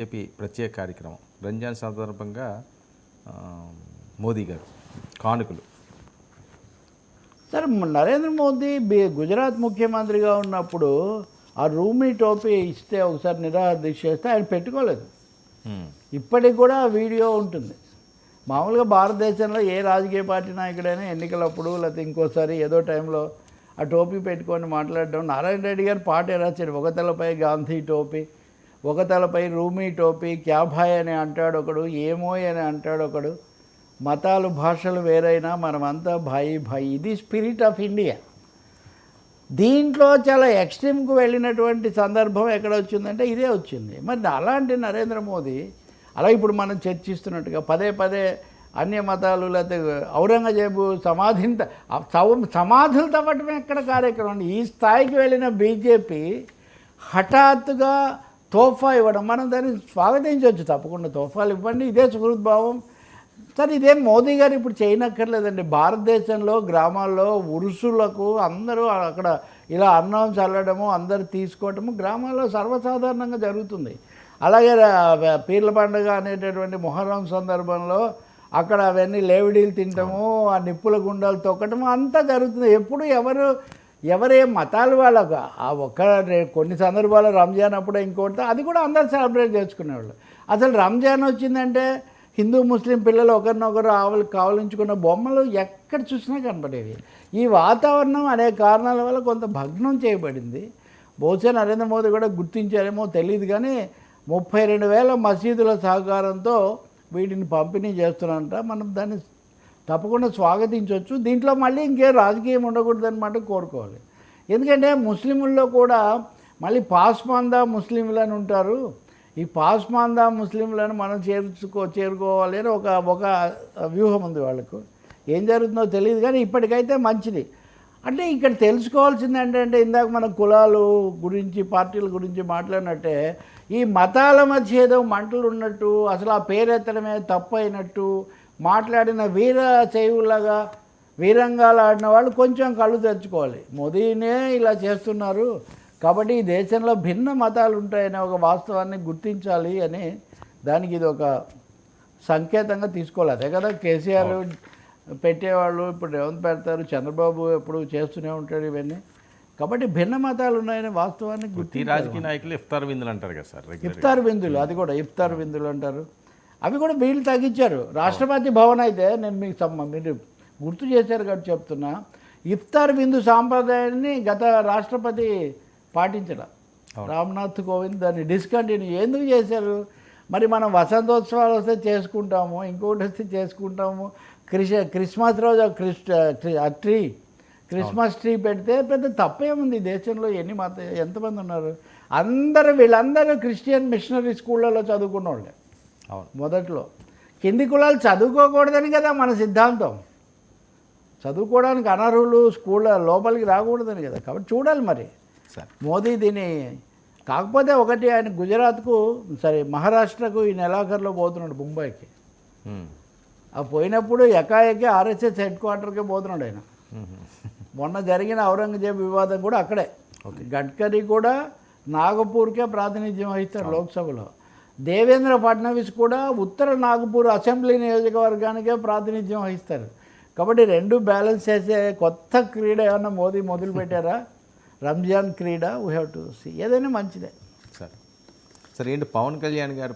AP ప్రత్యేక కార్యక్రమం. రంజాన్ సందర్భంగా మోదీ గారు కానుకలు. సరే నరేంద్ర మోదీ బి- గుజరాత్ ముఖ్యమంత్రిగా ఉన్నప్పుడు ఆ రూమీ టోపీ ఇస్తే ఒకసారి నిరాహార దీక్ష చేస్తే ఆయన పెట్టుకోలేదు. ఇప్పటికి కూడా వీడియో ఉంటుంది. మామూలుగా భారతదేశంలో ఏ రాజకీయ పార్టీ నాయకుడైనా ఎన్నికలప్పుడు లేకపోతే ఇంకోసారి ఏదో టైంలో ఆ టోపీ పెట్టుకొని మాట్లాడడం. నారాయణ రెడ్డి గారు పాట రాశాడు ఒక తలపై గాంధీ టోపీ. ఒక తలపై రూమీ టోపీ క్యాభాయ్ అని అంటాడు ఒకడు ఏమోయ్ అని అంటాడు ఒకడు. మతాలు భాషలు వేరైనా మనమంతా భాయి భాయి. ఇది స్పిరిట్ ఆఫ్ ఇండియా. దీంట్లో చాలా ఎక్స్ట్రీమ్కి వెళ్ళినటువంటి సందర్భం ఎక్కడ వచ్చిందంటే ఇదే వచ్చింది. మరి అలాంటి నరేంద్ర మోదీ అలా ఇప్పుడు మనం చర్చిస్తున్నట్టుగా పదే పదే అన్య మతాలు లేకపోతే ఔరంగజేబు సమాధిని సమాధులు తవ్వటమే ఎక్కడ కార్యక్రమం. ఈ స్థాయికి వెళ్ళిన బీజేపీ హఠాత్తుగా తోఫా ఇవ్వడం మనం దాన్ని స్వాగతించవచ్చు తప్పకుండా. తోఫాలు ఇవ్వండి ఇదే సుహృద్భావం. సరే ఇదేం మోదీ గారు ఇప్పుడు చేయనక్కర్లేదండి. భారతదేశంలో గ్రామాల్లో ఉరుసులకు అందరూ అక్కడ ఇలా అన్నం చల్లడము అందరు తీసుకోవటము గ్రామాల్లో సర్వసాధారణంగా జరుగుతుంది. అలాగే పీర్ల పండుగ అనేటటువంటి మొహరం సందర్భంలో అక్కడ అవన్నీ లేవిడీలు తింటము ఆ నిప్పుల గుండాలు తొక్కటము అంతా జరుగుతుంది. ఎప్పుడు ఎవరు ఎవరే మతాలు వాళ్ళకు ఆ ఒక్క కొన్ని సందర్భాల్లో రంజాన్ అప్పుడు ఇంకోటి అది కూడా అందరు సెలబ్రేట్ చేసుకునేవాళ్ళు. అసలు రంజాన్ వచ్చిందంటే హిందూ ముస్లిం పిల్లలు ఒకరినొకరు ఆవులు కావలించుకున్న బొమ్మలు ఎక్కడ చూసినా కనపడేవి. ఈ వాతావరణం అనేక కారణాల వల్ల కొంత భగ్నం చేయబడింది. బహుశా నరేంద్ర మోదీ కూడా గుర్తించారేమో తెలియదు కానీ ముప్పై రెండు వేల మసీదుల సహకారంతో వీటిని పంపిణీ చేస్తున్నారంట. మనం దాన్ని తప్పకుండా స్వాగతించవచ్చు దీంట్లో మళ్ళీ ఇంకేం రాజకీయం ఉండకూడదన్నమాట కోరుకోవాలి. ఎందుకంటే ముస్లింల్లో కూడా మళ్ళీ పాస్మాందా ముస్లింలు అని ఉంటారు. ఈ పాస్మాందా ముస్లింలను మనం చేర్చుకో చేరుకోవాలి అని ఒక ఒక వ్యూహం ఉంది వాళ్ళకు. ఏం జరుగుతుందో తెలియదు కానీ ఇప్పటికైతే మంచిది. అంటే ఇక్కడ తెలుసుకోవాల్సింది ఏంటంటే ఇందాక మన కులాలు గురించి పార్టీల గురించి మాట్లాడినట్టే ఈ మతాల మధ్య ఏదో మంటలు ఉన్నట్టు అసలు ఆ పేరెత్తడమే తప్పు అయినట్టు మాట్లాడిన వీర చేయులాగా వీరంగాలు ఆడిన వాళ్ళు కొంచెం కళ్ళు తెచ్చుకోవాలి మోదీనే ఇలా చేస్తున్నారు. కాబట్టి ఈ దేశంలో భిన్న మతాలు ఉంటాయనే ఒక వాస్తవాన్ని గుర్తించాలి అని దానికి ఇది ఒక సంకేతంగా తీసుకోవాలి. అదే కదా కేసీఆర్ పెట్టేవాళ్ళు ఇప్పుడు రేవంత్ పెడతారు చంద్రబాబు ఎప్పుడు చేస్తూనే ఉంటాడు ఇవన్నీ. కాబట్టి భిన్న మతాలు ఉన్నాయనే వాస్తవాన్ని గుర్తి రాజకీయ నాయకులు ఇఫ్తార్ విందులు అంటారు కదా సార్ ఇఫ్తార్ విందులు అది కూడా ఇఫ్తార్ విందులు అంటారు. అవి కూడా వీళ్ళు తగ్గించారు. రాష్ట్రపతి భవన్ అయితే నేను మీకు మీరు గుర్తు చేశారు కాబట్టి చెప్తున్నా. ఇఫ్తార్ విందు సాంప్రదాయాన్ని గత రాష్ట్రపతి పాటించడం రామ్నాథ్ కోవింద్ దాన్ని డిస్కంటిన్యూ ఎందుకు చేశారు? మరి మనం వసంతోత్సవాలు వస్తే చేసుకుంటాము ఇంకోటి వస్తే చేసుకుంటాము. క్రిస్ క్రిస్మస్ రోజు ట్రీ క్రిస్మస్ ట్రీ పెడితే పెద్ద తప్పేముంది దేశంలో ఎన్ని మత ఎంతమంది ఉన్నారు? అందరూ వీళ్ళందరూ క్రిస్టియన్ మిషనరీ స్కూళ్ళలో చదువుకున్న వాళ్ళే మొదట్లో. కింది కులాలు చదువుకోకూడదని కదా మన సిద్ధాంతం. చదువుకోవడానికి అనర్హులు స్కూళ్ళ లోపలికి రాకూడదని కదా. కాబట్టి చూడాలి మరి. సార్. మోదీ దీన్ని కాకపోతే ఒకటి ఆయన గుజరాత్కు సరే మహారాష్ట్రకు ఈ నెలాఖరులో పోతున్నాడు ముంబైకి. ఆ పోయినప్పుడు ఎకాఎకి ఆర్ఎస్ఎస్ హెడ్ క్వార్టర్కే పోతున్నాడు ఆయన. మొన్న జరిగిన ఔరంగజేబ్ వివాదం కూడా అక్కడే. గడ్కరీ కూడా నాగపూర్కే ప్రాతినిధ్యం వహిస్తారు లోక్సభలో. దేవేంద్ర ఫడ్నవీస్ కూడా ఉత్తర నాగపూర్ అసెంబ్లీ నియోజకవర్గానికే ప్రాతినిధ్యం వహిస్తారు. కాబట్టి రెండు బ్యాలెన్స్ చేసే కొత్త క్రీడ ఏమన్నా మోదీ మొదలు పెట్టారా? రంజాన్ క్రీడ వీ హ్యావ్ టు సీ ఏదైనా మంచిదే. సరే. సరే ఏంటి? పవన్ కళ్యాణ్ గారు